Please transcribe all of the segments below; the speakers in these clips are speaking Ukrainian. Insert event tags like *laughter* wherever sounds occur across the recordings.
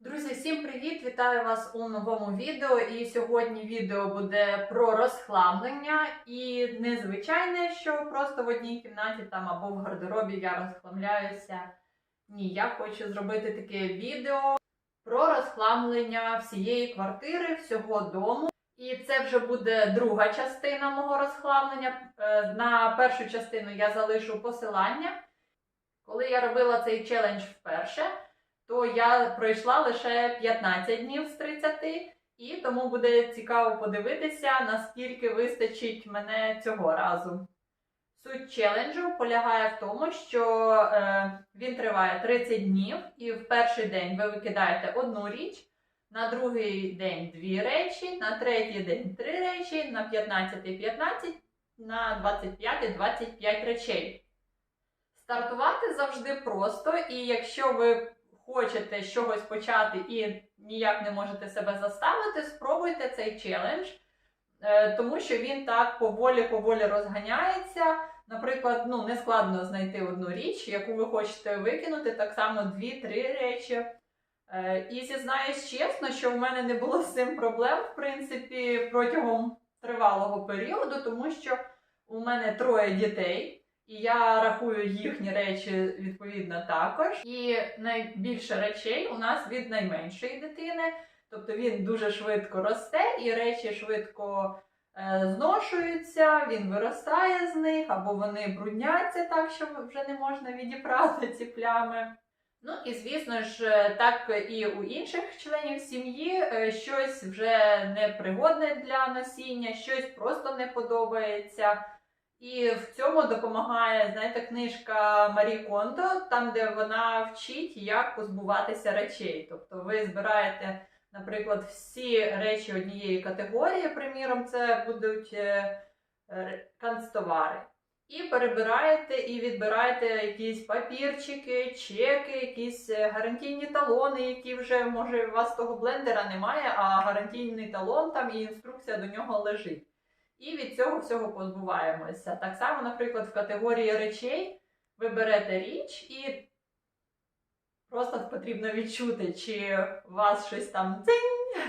Друзі, всім привіт! Вітаю вас у новому відео. І сьогодні відео буде про розхламлення. І не звичайне, що просто в одній кімнаті там або в гардеробі я розхламляюся. Ні, я хочу зробити таке відео про розхламлення всієї квартири, всього дому. І це вже буде друга частина мого розхламлення. Е, На першу частину я залишу посилання. Коли я робила цей челендж вперше, то я пройшла лише 15 днів з 30, і тому буде цікаво подивитися, наскільки вистачить мене цього разу. Суть челенджу полягає в тому, що е, він триває 30 днів, і в перший день ви викидаєте одну річ, на другий день дві речі, на третій день три речі, на 15 15, на 25 25 речей. Стартувати завжди просто, і якщо ви хочете з чогось почати і ніяк не можете себе заставити, спробуйте цей челендж, Е, тому що він так поволі-поволі розганяється. Наприклад, ну, не складно знайти одну річ, яку ви хочете викинути, так само дві-три речі. Е, І зізнаюсь чесно, що в мене не було з цим проблем, в принципі, протягом тривалого періоду, тому що у мене троє дітей. І я рахую їхні речі відповідно також. І найбільше речей у нас від найменшої дитини. Тобто він дуже швидко росте, і речі швидко е, зношуються, він виростає з них, або вони брудняться так, що вже не можна відібрати ці плями. Ну і звісно ж, е, так і у інших членів сім'ї е, щось вже непригодне для носіння, щось просто не подобається. І в цьому допомагає, знаєте, книжка Марі Кондо, там, де вона вчить, як позбуватися речей. Тобто ви збираєте, наприклад, всі речі однієї категорії, приміром, це будуть е, е, канцтовари. І перебираєте і відбираєте якісь папірчики, чеки, якісь е, гарантійні талони, які вже, може, у вас того блендера немає, а гарантійний талон там і інструкція до нього лежить. І від цього всього позбуваємося. Так само, наприклад, в категорії речей ви берете річ і просто потрібно відчути, чи у вас щось там дзинь,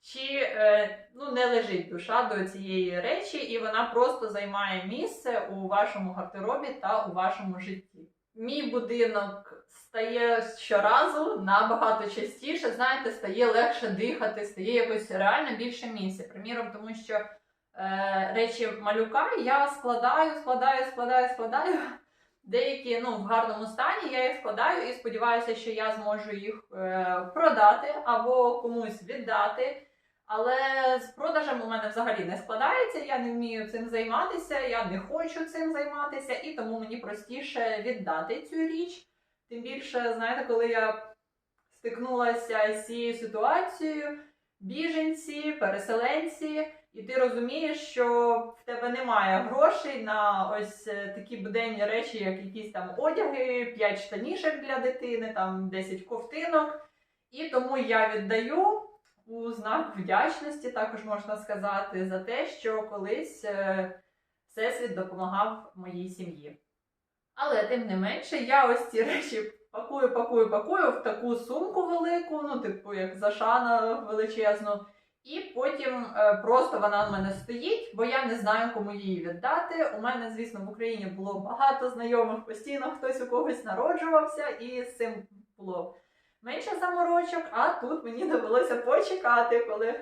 чи е, ну, не лежить душа до цієї речі, і вона просто займає місце у вашому гардеробі та у вашому житті. Мій будинок стає щоразу набагато частіше, знаєте, стає легше дихати, стає якось реально більше місця. Приміром, тому що речі малюка я складаю, складаю, складаю, складаю. Деякі ну, в гарному стані я їх складаю і сподіваюся, що я зможу їх е, продати або комусь віддати. Але з продажем у мене взагалі не складається, я не вмію цим займатися, я не хочу цим займатися, і тому мені простіше віддати цю річ. Тим більше, знаєте, коли я стикнулася з цією ситуацією, біженці, переселенці, і ти розумієш, що в тебе немає грошей на ось е, такі буденні речі, як якісь там одяги, 5 штанішок для дитини, там 10 ковтинок. І тому я віддаю у знак вдячності, також можна сказати, за те, що колись е, Всесвіт допомагав моїй сім'ї. Але тим не менше, я ось ці речі пакую, пакую, пакую в таку сумку велику, ну, типу, як зашана величезну. І потім е, просто вона в мене стоїть, бо я не знаю, кому її віддати. У мене, звісно, в Україні було багато знайомих, постійно хтось у когось народжувався, і з цим було менше заморочок, а тут мені довелося почекати, коли,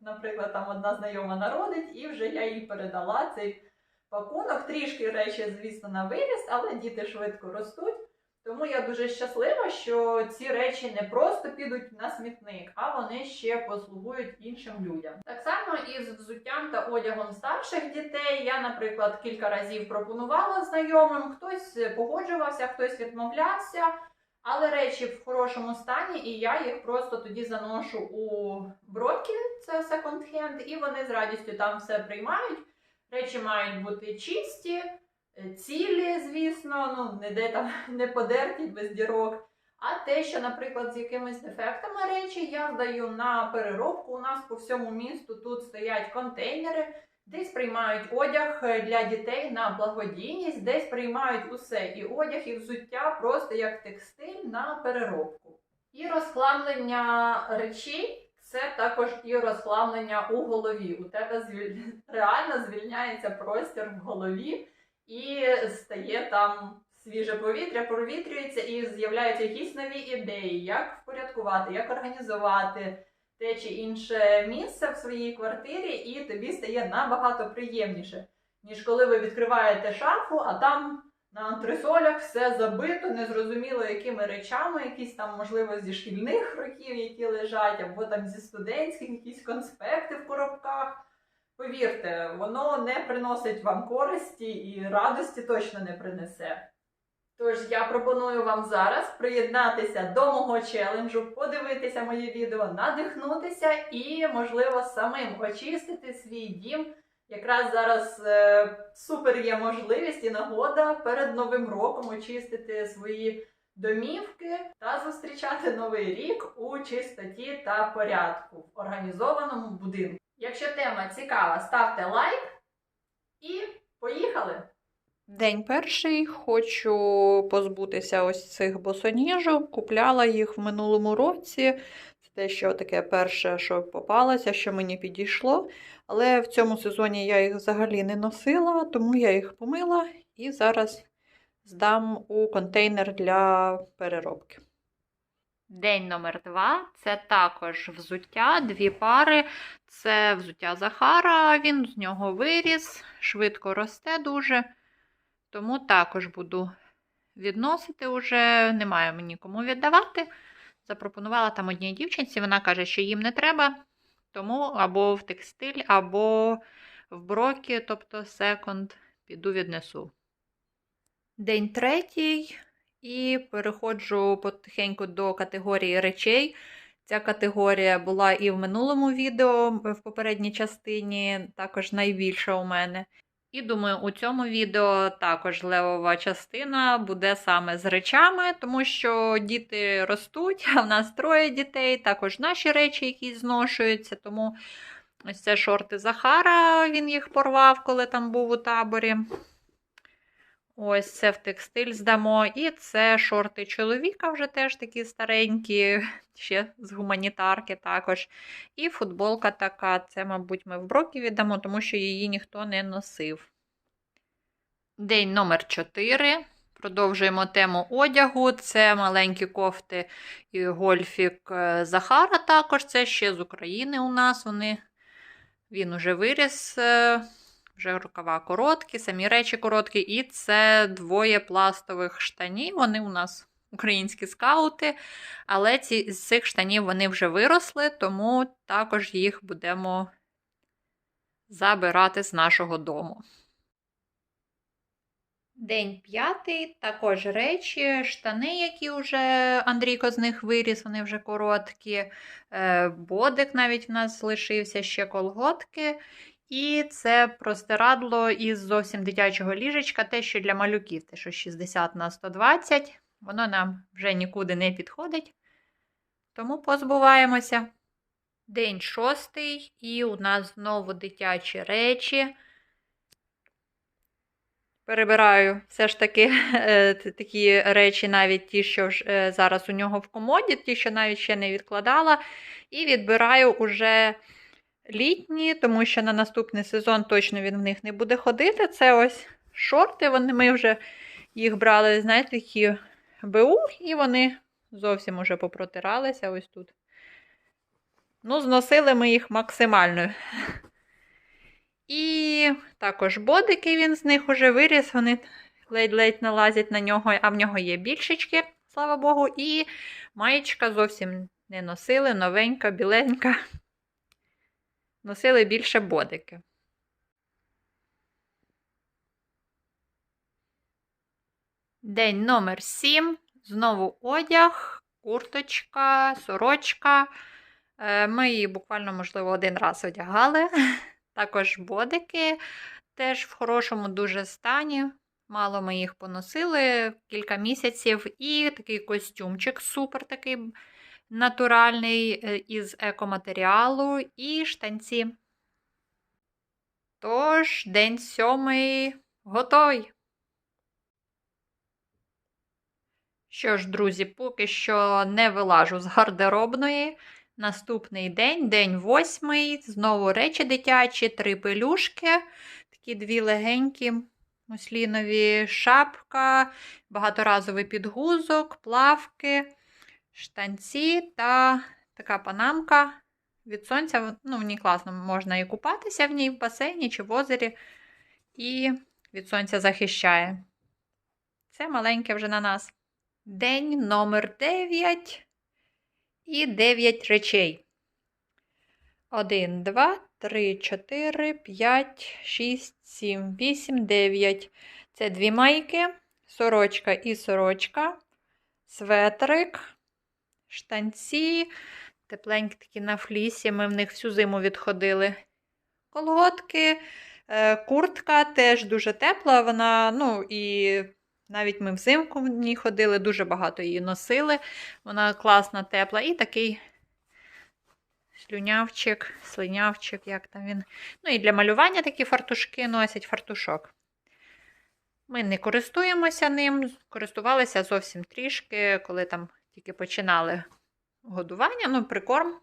наприклад, там одна знайома народить, і вже я їй передала цей пакунок. Трішки речі, звісно, на виріс, але діти швидко ростуть. Тому я дуже щаслива, що ці речі не просто підуть на смітник, а вони ще послугують іншим людям. Так само і з взуттям та одягом старших дітей. Я, наприклад, кілька разів пропонувала знайомим, хтось погоджувався, хтось відмовлявся. Але речі в хорошому стані, і я їх просто тоді заношу у бродки, це секонд-хенд, і вони з радістю там все приймають. Речі мають бути чисті, цілі, звісно, ну ніде там *laughs* не подерті без дірок. А те, що, наприклад, з якимись дефектами речі я здаю на переробку. У нас по всьому місту тут стоять контейнери, десь приймають одяг е, для дітей на благодійність, десь приймають усе і одяг, і взуття просто як текстиль на переробку. І розхламлення речей це також і розхламлення у голові. У тебе звіль... *laughs* реально звільняється простір в голові і стає там свіже повітря, провітрюється і з'являються якісь нові ідеї, як впорядкувати, як організувати те чи інше місце в своїй квартирі, і тобі стає набагато приємніше, ніж коли ви відкриваєте шафу, а там на антресолях все забито, незрозуміло якими речами, якісь там, можливо, зі шкільних років, які лежать, або там зі студентських, якісь конспекти в коробках. Повірте, воно не приносить вам користі і радості точно не принесе. Тож я пропоную вам зараз приєднатися до мого челенджу, подивитися моє відео, надихнутися і, можливо, самим очистити свій дім. Якраз зараз е, супер є можливість і нагода перед Новим роком очистити свої домівки та зустрічати новий рік у чистоті та порядку в організованому будинку. Якщо тема цікава, ставте лайк і поїхали! День перший хочу позбутися ось цих босоніжок. Купляла їх в минулому році. Це те, що таке перше, що попалося, що мені підійшло. Але в цьому сезоні я їх взагалі не носила, тому я їх помила і зараз здам у контейнер для переробки. День номер два це також взуття, дві пари. Це взуття Захара, він з нього виріс, швидко росте дуже. Тому також буду відносити уже, немає мені кому віддавати. Запропонувала там одній дівчинці, вона каже, що їм не треба, тому або в текстиль, або в брокі, тобто секонд, піду віднесу. День третій, і переходжу потихеньку до категорії речей. Ця категорія була і в минулому відео, в попередній частині, також найбільша у мене. І думаю, у цьому відео також левова частина буде саме з речами, тому що діти ростуть, *laughs* а в нас троє дітей, також наші речі, які зношуються. Тому ось це шорти Захара, він їх порвав, коли там був у таборі. Ось це в текстиль здамо. І це шорти чоловіка, вже теж такі старенькі, *laughs* ще з гуманітарки також. І футболка така. Це, мабуть, ми в брокі віддамо, тому що її ніхто не носив. День номер 4. Продовжуємо тему одягу. Це маленькі кофти і гольфік е, Захара також. Це ще з України у нас. Вони, Він уже виріс. Вже рукава короткі, самі речі короткі, і це двоє пластових штанів. Вони у нас українські скаути, але ці, з цих штанів вони вже виросли, тому також їх будемо забирати з нашого дому. День п'ятий, також речі, штани, які вже Андрійко з них виріс, вони вже короткі. Е, Бодик навіть в нас лишився ще колготки. І це простирадло із зовсім дитячого ліжечка, те, що для малюків, те, що 60 на 120, воно нам вже нікуди не підходить. Тому позбуваємося. День шостий, і у нас знову дитячі речі. Перебираю все ж таки *laughs* е, такі речі, навіть ті, що е, зараз у нього в комоді, ті, що навіть ще не відкладала. І відбираю уже літні, тому що на наступний сезон точно він в них не буде ходити. Це ось шорти. Вони Ми вже їх брали, знаєте, такі БУ, і вони зовсім уже попротиралися ось тут. Ну, зносили ми їх максимально. І також бодики він з них уже виріс, вони ледь-ледь налазять на нього, а в нього є більшечки, слава Богу, і маєчка зовсім не носили, новенька, біленька. Носили більше бодики. День номер 7. Знову одяг, курточка, сорочка. Е, ми її буквально, можливо, один раз одягали. *laughs* Також бодики теж в хорошому дуже стані. Мало ми їх поносили кілька місяців. І такий костюмчик супер такий натуральний е, із екоматеріалу і штанці. Тож, день сьомий готовий. Що ж, друзі, поки що не вилажу з гардеробної. Наступний день, день восьмий, знову речі дитячі, три пелюшки, такі дві легенькі, муслінові шапка, багаторазовий підгузок, плавки, штанці та така панамка від сонця. Ну, в ній класно можна і купатися в ній в басейні чи в озері, і від сонця захищає. Це маленьке вже на нас. День номер 9 і 9 речей. 1, 2, 3, 4, 5, 6, 7, 8, 9. Це дві майки, сорочка і сорочка, светрик, штанці, тепленькі такі на флісі. Ми в них всю зиму відходили. Колготки, е, куртка теж дуже тепла. Вона, ну і навіть ми взимку в ній ходили, дуже багато її носили. Вона класна, тепла. І такий слюнявчик, слинявчик, як там він. Ну і для малювання такі фартушки носять фартушок. Ми не користуємося ним, користувалися зовсім трішки, коли там тільки починали годування, ну, прикорм.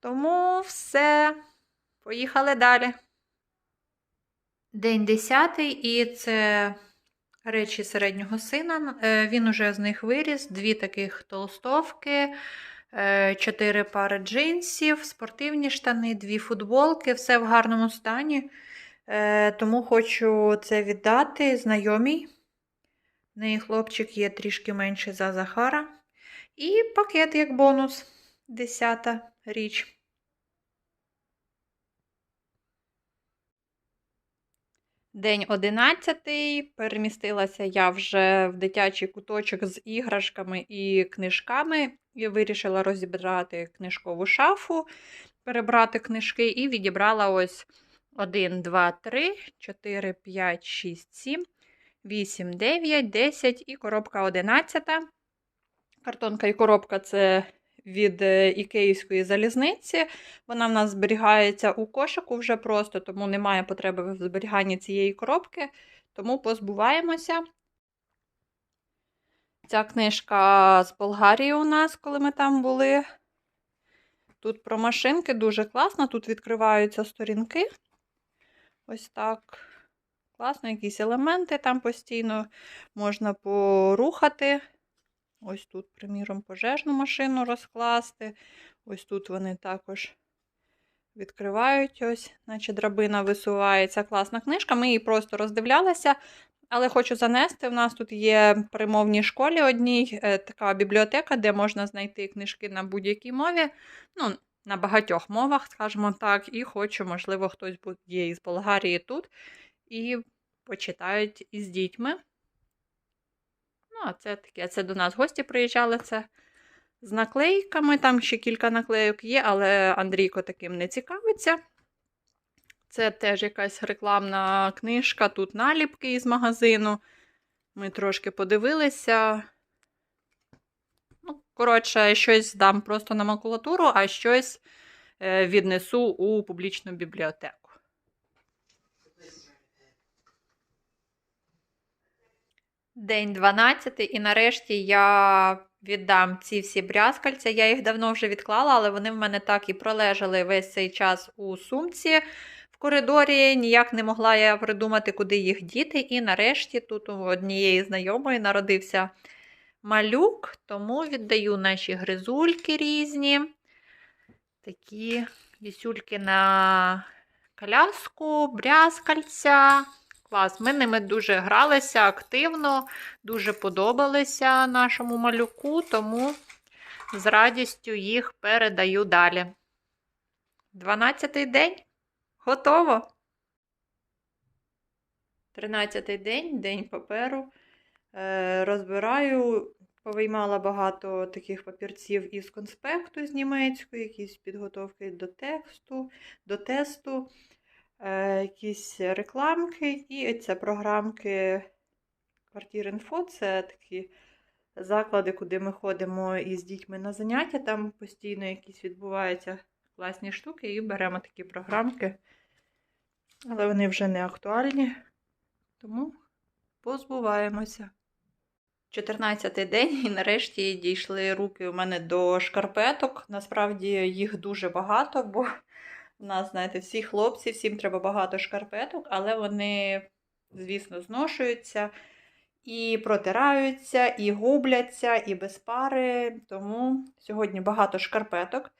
Тому все, поїхали далі. День 10 і це речі середнього сина. Е, Він уже з них виріс, дві таких толстовки, е, чотири пари джинсів, спортивні штани, дві футболки, все в гарному стані. Е, Тому хочу це віддати знайомій. В неї хлопчик є трішки менший за Захара. І пакет як бонус. Десята річ. День одинадцятий. Перемістилася я вже в дитячий куточок з іграшками і книжками. І вирішила розібрати книжкову шафу, перебрати книжки і відібрала ось 1, 2, 3, 4, 5, 6, 7, 8, 9, 10 і коробка 11. Картонка і коробка це від е, ікеївської залізниці. Вона в нас зберігається у кошику вже просто, тому немає потреби в зберіганні цієї коробки, тому позбуваємося. Ця книжка з Болгарії у нас, коли ми там були. Тут про машинки дуже класно, тут відкриваються сторінки. Ось так. Класно, якісь елементи там постійно можна порухати. Ось тут, приміром, пожежну машину розкласти. Ось тут вони також відкривають, ось, наче драбина висувається. Класна книжка. Ми її просто роздивлялися, але хочу занести. У нас тут є при мовній школі одній е, така бібліотека, де можна знайти книжки на будь-якій мові. Ну, на багатьох мовах, скажімо так, і хочу, можливо, хтось є із Болгарії тут і почитають із дітьми. Ну, а це таке, це до нас гості приїжджали, це з наклейками. Там ще кілька наклейок є, але Андрійко таким не цікавиться. Це теж якась рекламна книжка, тут наліпки із магазину. Ми трошки подивилися. Ну, коротше, щось дам просто на макулатуру, а щось е, віднесу у публічну бібліотеку. День 12, і нарешті я віддам ці всі брязкальця. Я їх давно вже відклала, але вони в мене так і пролежали весь цей час у сумці в коридорі. Ніяк не могла я придумати, куди їх діти. І нарешті тут у однієї знайомої народився малюк, тому віддаю наші гризульки різні. Такі вісюльки на коляску, брязкальця. Клас, ми ними дуже гралися активно, дуже подобалися нашому малюку, тому з радістю їх передаю далі. 12-й день готово. 13-й день, день паперу. Е, розбираю, повиймала багато таких папірців із конспекту з німецької, якісь підготовки до тексту, до тесту якісь рекламки, і це програмки Квартиринфо. Це такі заклади, куди ми ходимо із дітьми на заняття. Там постійно якісь відбуваються класні штуки, і беремо такі програмки. Але вони вже не актуальні, тому позбуваємося. 14-й день, і нарешті дійшли руки у мене до шкарпеток. Насправді їх дуже багато, бо у нас, знаєте, всі хлопці, всім треба багато шкарпеток, але вони, звісно, зношуються і протираються, і губляться, і без пари. Тому сьогодні багато шкарпеток.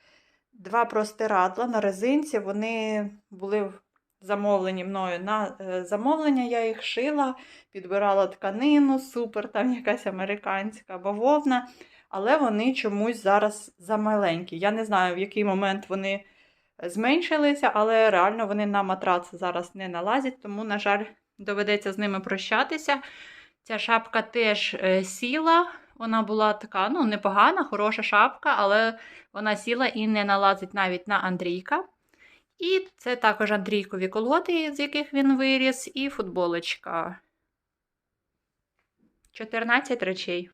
Два простирадла на резинці. Вони були замовлені мною на е, замовлення. Я їх шила, підбирала тканину, супер, там якась американська бавовна. Але вони чомусь зараз замаленькі. Я не знаю, в який момент вони зменшилися, але реально вони на матрац зараз не налазять, тому, на жаль, доведеться з ними прощатися. Ця шапка теж е, сіла. Вона була така, ну, непогана, хороша шапка, але вона сіла і не налазить навіть на Андрійка. І це також Андрійкові колготи, з яких він виріс, і футболочка. 14 речей.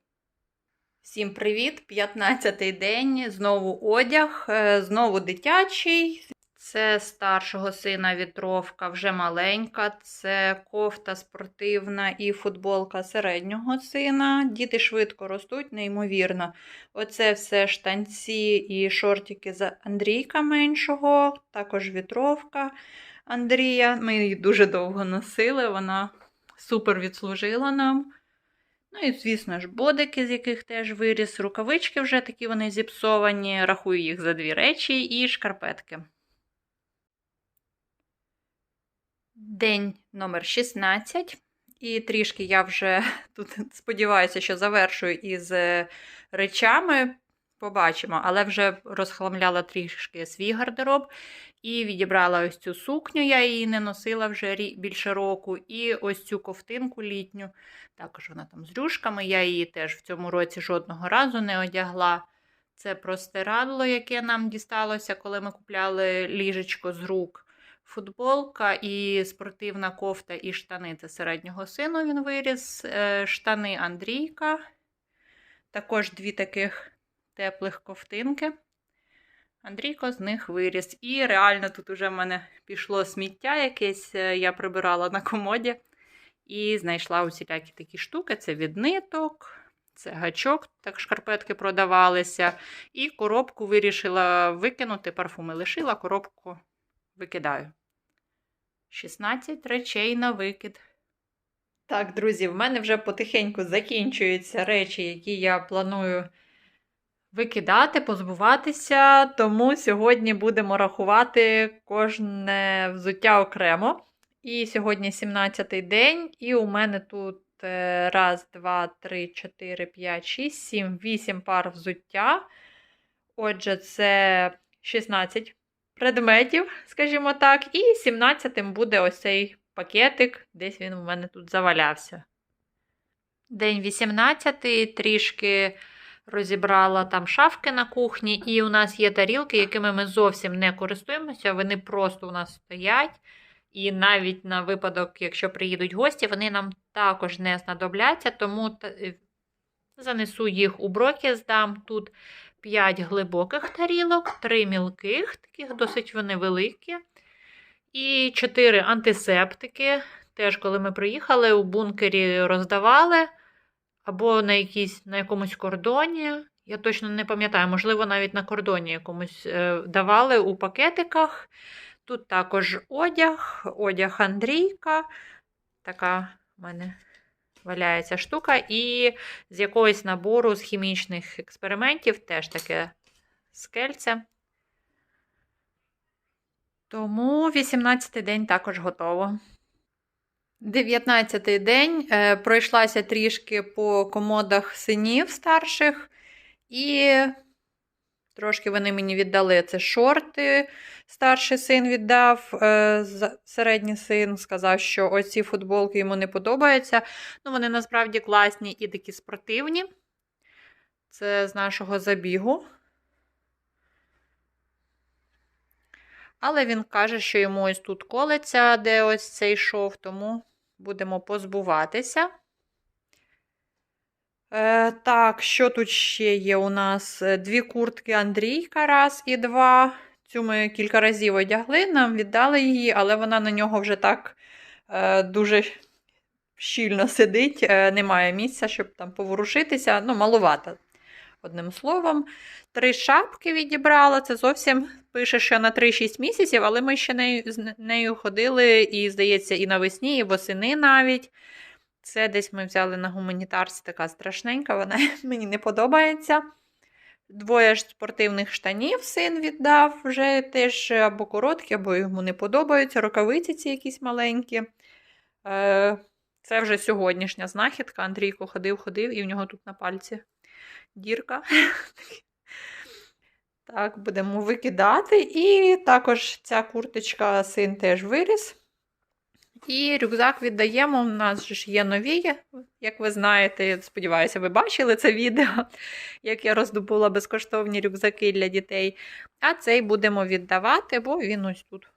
Всім привіт! 15-й день. Знову одяг, е, знову дитячий. Це старшого сина вітровка, вже маленька. Це кофта спортивна і футболка середнього сина. Діти швидко ростуть, неймовірно. Оце все штанці і шортики з Андрійка меншого, також вітровка Андрія. Ми її дуже довго носили, вона супер відслужила нам. Ну і, звісно ж, бодики, з яких теж виріс, рукавички вже такі вони зіпсовані, рахую їх за дві речі, і шкарпетки. День номер 16. І трішки я вже *laughs* тут сподіваюся, що завершую із е, речами. Побачимо, але вже розхламляла трішки свій гардероб і відібрала ось цю сукню, я її не носила вже більше року. І ось цю ковтинку літню. Також вона там з рюшками. Я її теж в цьому році жодного разу не одягла. Це простирадло, яке нам дісталося, коли ми купляли ліжечко з рук. Футболка і спортивна кофта і штани це середнього сину він виріс. Е, Штани Андрійка. Також дві таких теплих ковтинки. Андрійко з них виріс. І реально тут уже в мене пішло сміття якесь, е, я прибирала на комоді і знайшла усілякі такі штуки. Це від ниток, це гачок, так шкарпетки продавалися. І коробку вирішила викинути, парфуми лишила, коробку викидаю. 16 речей на викид. Так, друзі, в мене вже потихеньку закінчуються речі, які я планую викидати, позбуватися. Тому сьогодні будемо рахувати кожне взуття окремо. І сьогодні 17-й день, і у мене тут е, раз, два, три, чотири, п'ять, шість, сім, вісім пар взуття. Отже, це 16 предметів, скажімо так, і 17-м буде ось цей пакетик, десь він у мене тут завалявся. День 18 трішки розібрала там шафки на кухні, і у нас є тарілки, якими ми зовсім не користуємося, вони просто у нас стоять. І навіть на випадок, якщо приїдуть гості, вони нам також не знадобляться, тому е, занесу їх у броки, здам тут 5 глибоких тарілок, 3 мілких, таких досить вони великі. І 4 антисептики. Теж, коли ми приїхали, у бункері роздавали, або на, якійсь, на якомусь кордоні. Я точно не пам'ятаю, можливо, навіть на кордоні якомусь е, давали у пакетиках. Тут також одяг, одяг Андрійка. Така в мене валяється штука. І з якогось набору з хімічних експериментів теж таке скельце. Тому 18-й день також готово. 19-й день е, пройшлася трішки по комодах синів старших, і трошки вони мені віддали це шорти. Старший син віддав, е, середній син сказав, що оці футболки йому не подобаються. Ну, вони насправді класні і такі спортивні. Це з нашого забігу. Але він каже, що йому ось тут колеться, де ось цей шов, тому будемо позбуватися. Е, так, що тут ще є у нас? Е, Дві куртки Андрійка, раз і два. Цю ми кілька разів одягли, нам віддали її, але вона на нього вже так е, дуже щільно сидить, е, немає місця, щоб там поворушитися. Ну, малувато. Одним словом, три шапки відібрала. Це зовсім пише, що на 3-6 місяців, але ми ще нею, з нею ходили, і, здається, і навесні, і восени навіть. Це десь ми взяли на гуманітарці така страшненька, вона *laughs* мені не подобається. Двоє спортивних штанів син віддав вже теж або короткі, або йому не подобаються. Рукавиці ці якісь маленькі. Е, Це вже сьогоднішня знахідка. Андрійко ходив, ходив, і в нього тут на пальці дірка. *laughs* Так, будемо викидати. І також ця курточка син теж виріс. І рюкзак віддаємо. У нас ж є нові, як ви знаєте, сподіваюся, ви бачили це відео, як я роздобула безкоштовні рюкзаки для дітей. А цей будемо віддавати, бо він ось тут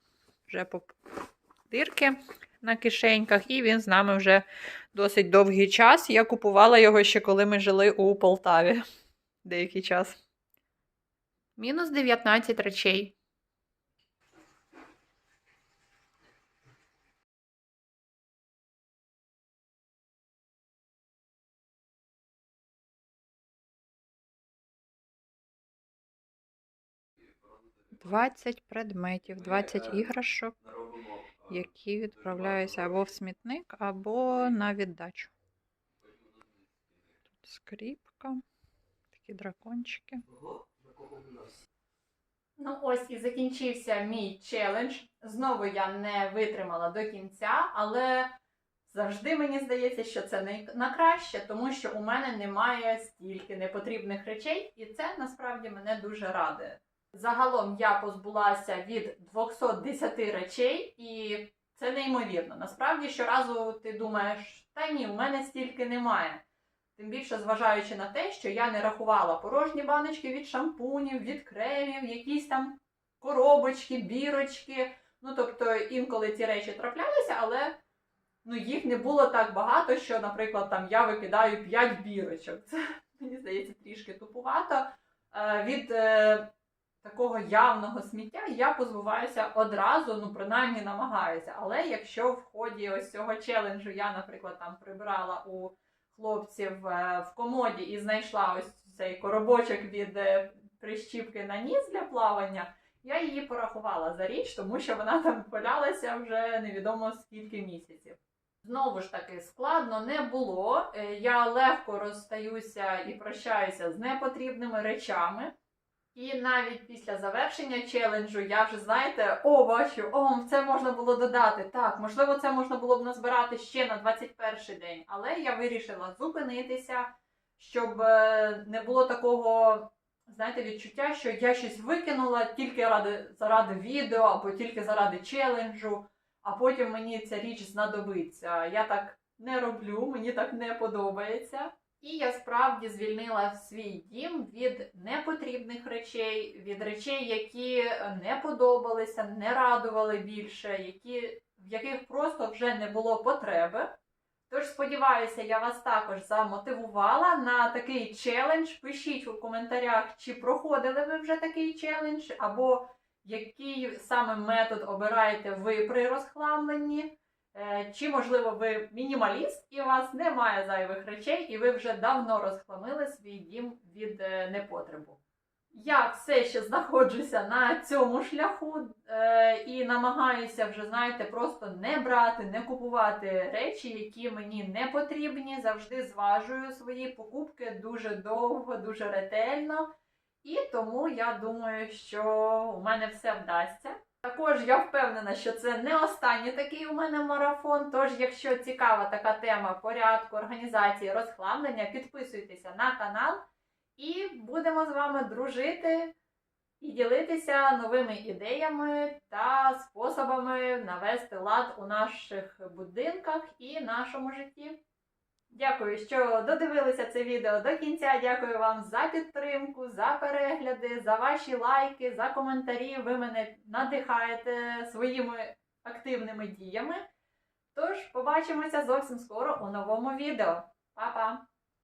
вже по дирки на кишеньках, і він з нами вже досить довгий час. Я купувала його ще коли ми жили у Полтаві деякий час. Мінус 19 речей. Двадцять предметів, 20 іграшок, які відправляються або в смітник, або на віддачу. Тут скріпка, такі дракончики. Ну ось і закінчився мій челендж. Знову я не витримала до кінця, але завжди мені здається, що це на краще, тому що у мене немає стільки непотрібних речей, і це насправді мене дуже радує. Загалом я позбулася від 210 речей, і це неймовірно. Насправді щоразу ти думаєш, та ні, у мене стільки немає. Тим більше зважаючи на те, що я не рахувала порожні баночки від шампунів, від кремів, якісь там коробочки, бірочки. Ну, тобто, інколи ці речі траплялися, але ну, їх не було так багато, що, наприклад, там я викидаю 5 бірочок. Це, мені здається, трішки тупувато. Е, від е, такого явного сміття я позбуваюся одразу, ну, принаймні намагаюся. Але якщо в ході ось цього челенджу я, наприклад, там прибирала у хлопців е, в комоді і знайшла ось цей коробочок від е, прищіпки на ніс для плавання, я її порахувала за річ, тому що вона там валялася вже невідомо скільки місяців. Знову ж таки, складно не було. Е, Я легко розстаюся і прощаюся з непотрібними речами. І навіть після завершення челенджу я вже, знаєте, о, бачу, о, це можна було додати. Так, можливо, це можна було б назбирати ще на 21 день, але я вирішила зупинитися, щоб е, не було такого, знаєте, відчуття, що я щось викинула тільки ради, заради відео або тільки заради челенджу, а потім мені ця річ знадобиться. Я так не роблю, мені так не подобається. І я справді звільнила свій дім від непотрібних речей, від речей, які не подобалися, не радували більше, які, в яких просто вже не було потреби. Тож, сподіваюся, я вас також замотивувала на такий челендж. Пишіть у коментарях, чи проходили ви вже такий челендж, або який саме метод обираєте ви при розхламленні. Е, Чи, можливо, ви мінімаліст і у вас немає зайвих речей, і ви вже давно розхламили свій дім від е, непотребу. Я все ще знаходжуся на цьому шляху е, і намагаюся вже, знаєте, просто не брати, не купувати речі, які мені не потрібні. Завжди зважую свої покупки дуже довго, дуже ретельно. І тому я думаю, що у мене все вдасться. Також я впевнена, що це не останній такий у мене марафон. Тож, якщо цікава така тема порядку, організації, розхламлення, підписуйтеся на канал і будемо з вами дружити і ділитися новими ідеями та способами навести лад у наших будинках і нашому житті. Дякую, що додивилися це відео до кінця. Дякую вам за підтримку, за перегляди, за ваші лайки, за коментарі. Ви мене надихаєте своїми активними діями. Тож, побачимося зовсім скоро у новому відео. Па-па!